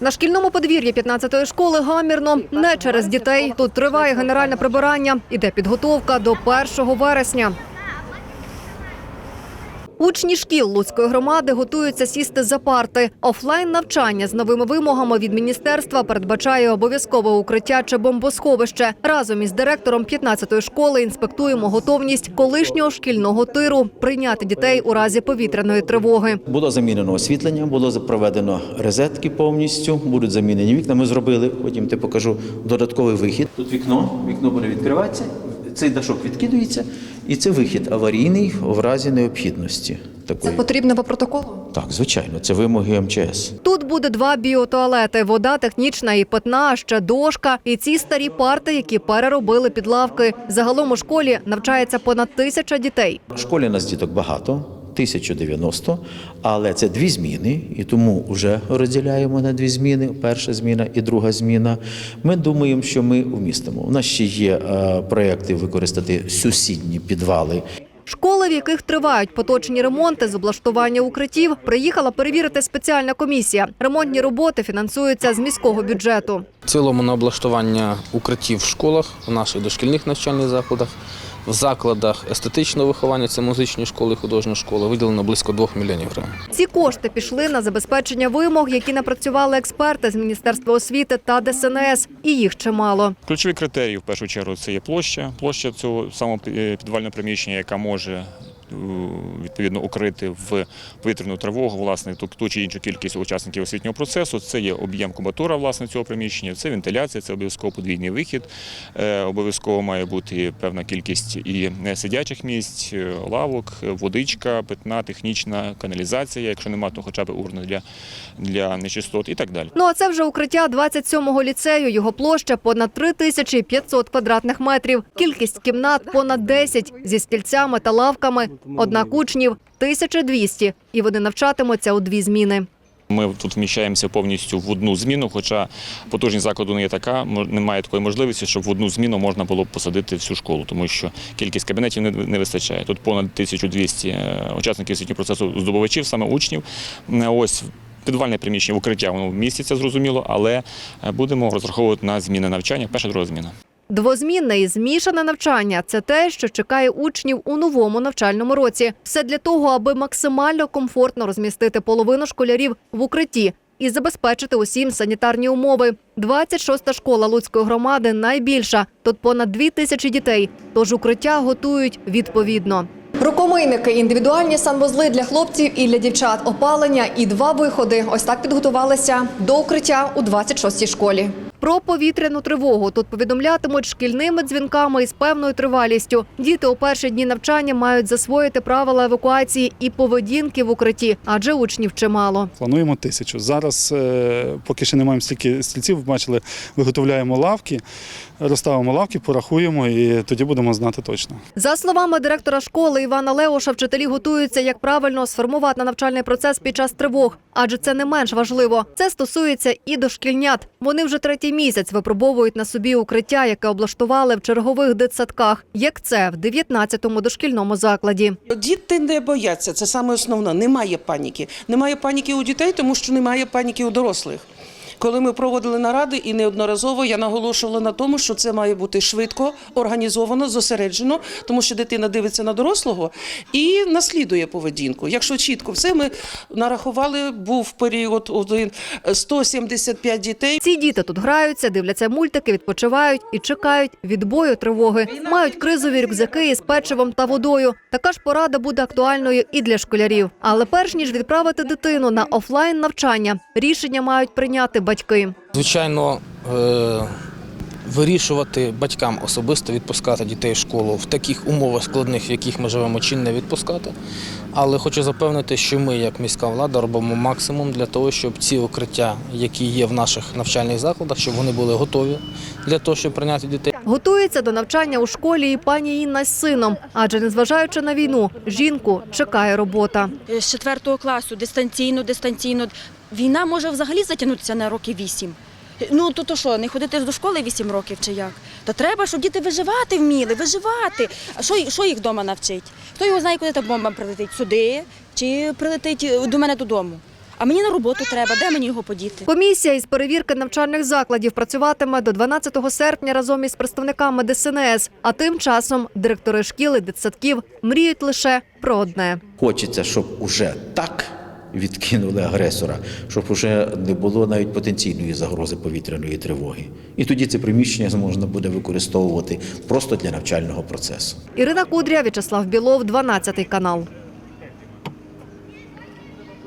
На шкільному подвір'ї 15-ї школи гамірно не через дітей. Тут триває генеральне прибирання. Іде підготовка до 1 вересня. Учні шкіл Луцької громади готуються сісти за парти. Офлайн навчання з новими вимогами від міністерства передбачає обов'язкове укриття чи бомбосховище. Разом із директором 15-ї школи інспектуємо готовність колишнього шкільного тиру прийняти дітей у разі повітряної тривоги. Було замінено освітлення, було проведено розетки повністю, будуть замінені вікна. Ми зробили, потім ти покажу додатковий вихід. Тут вікно, вікно буде відкриватися, цей дашок відкидується, і це вихід аварійний в разі необхідності. Такої. потрібно по протоколу. Так, звичайно, це вимоги МЧС. Тут буде два біотуалети, вода технічна і питна, ще дошка, і ці старі парти, які переробили під лавки. Загалом у школі навчається понад тисяча дітей. В школі нас діток багато, 1090, але це дві зміни, і тому вже розділяємо на дві зміни: перша зміна і друга зміна. Ми думаємо, що ми вмістимо. У нас ще є е, проекти використати сусідні підвали Школи, в яких тривають поточні ремонти з облаштування укриттів, приїхала перевірити спеціальна комісія. Ремонтні роботи фінансуються з міського бюджету. В цілому на облаштування укриттів в школах, в наших дошкільних навчальних закладах, в закладах естетичного виховання, це музичні школи, художні школи, виділено близько 2 мільйонів гривень. Ці кошти пішли на забезпечення вимог, які напрацювали експерти з міністерства освіти та ДСНС, і їх чимало. Ключові критерії в першу чергу це є площа. Площа цього самого е, підвального приміщення, яка може відповідно укрити в повітряну тривогу власне ту, ту чи іншу кількість учасників освітнього процесу. Це є об'єм кубатура власне цього приміщення, це вентиляція, це обов'язково подвійний вихід. Е, Обов'язково має бути певна кількість і сидячих місць, е, лавок, е, водичка, питна, технічна каналізація. Якщо немає, то хоча б урна для, для нечистот і так далі. Ну а це вже укриття 27-го ліцею. Його площа понад 3500 квадратних метрів. Кількість кімнат понад 10 зі стільцями та лавками. Однак учнів 1200, і вони навчатимуться у дві зміни. Ми тут вміщаємося повністю в одну зміну, хоча потужність закладу не є така, немає такої можливості, щоб в одну зміну можна було б посадити всю школу, тому що кількість кабінетів не, не вистачає. Тут понад 1200 е, учасників освітнього процесу здобувачів, саме учнів. Е, Ось підвальне приміщення укриття воно міститься, зрозуміло, але е, будемо розраховувати на зміни навчання, перша друга зміна. Двозмінне і змішане навчання це те, що чекає учнів у новому навчальному році. Все для того, аби максимально комфортно розмістити половину школярів в укритті і забезпечити усім санітарні умови. 26-та школа Луцької громади найбільша. Тут понад дві тисячі дітей. Тож укриття готують відповідно. Рукомийники, індивідуальні санвузли для хлопців і для дівчат, опалення і два виходи. Ось так підготувалися до укриття у 26-й школі. Про повітряну тривогу тут повідомлятимуть шкільними дзвінками із певною тривалістю. Діти у перші дні навчання мають засвоїти правила евакуації і поведінки в укритті, адже учнів чимало. Плануємо тисячу. Зараз, е, поки ще не маємо стільки стільців, бачили, виготовляємо лавки, розставимо лавки, порахуємо і тоді будемо знати точно. За словами директора школи Івана Леоша, вчителі готуються, як правильно сформувати навчальний процес під час тривог, адже це не менш важливо. Це стосується і дошкільнят. Вони вже третій місяць випробовують на собі укриття, яке облаштували в чергових дитсадках, як це в 19-му дошкільному закладі. Діти не бояться, це саме основне. Немає паніки. Немає паніки у дітей, тому що немає паніки у дорослих. Коли ми проводили наради, і неодноразово я наголошувала на тому, що це має бути швидко, організовано, зосереджено, тому що дитина дивиться на дорослого і наслідує поведінку. Якщо чітко все ми нарахували, був період один 175 дітей. Ці діти тут граються, дивляться мультики, відпочивають і чекають відбою тривоги. Мають кризові рюкзаки із печивом та водою. Така ж порада буде актуальною і для школярів. Але перш ніж відправити дитину на офлайн навчання, рішення мають прийняти батьки. Звичайно, е, вирішувати батькам особисто відпускати дітей в школу в таких умовах складних, в яких ми живемо, чи не відпускати. Але хочу запевнити, що ми, як міська влада, робимо максимум для того, щоб ці укриття, які є в наших навчальних закладах, щоб вони були готові для того, щоб прийняти дітей. Готується до навчання у школі і пані Інна з сином, адже незважаючи на війну, жінку чекає робота. З четвертого класу дистанційно, дистанційно. Війна може взагалі затягнутися на роки вісім. Ну то то що, не ходити до школи вісім років чи як? Та треба, щоб діти виживати вміли, виживати. А що, що їх вдома навчить? Хто його знає, куди та бомба прилетить? Сюди чи прилетить е, до мене додому? А мені на роботу треба, де мені його подіти? Комісія із перевірки навчальних закладів працюватиме до 12 серпня разом із представниками ДСНС. А тим часом директори шкіл і дитсадків мріють лише про одне. Хочеться, щоб уже так відкинули агресора, щоб уже не було навіть потенційної загрози повітряної тривоги. І тоді це приміщення можна буде використовувати просто для навчального процесу. Ірина Кудря, В'ячеслав Білов, 12 канал.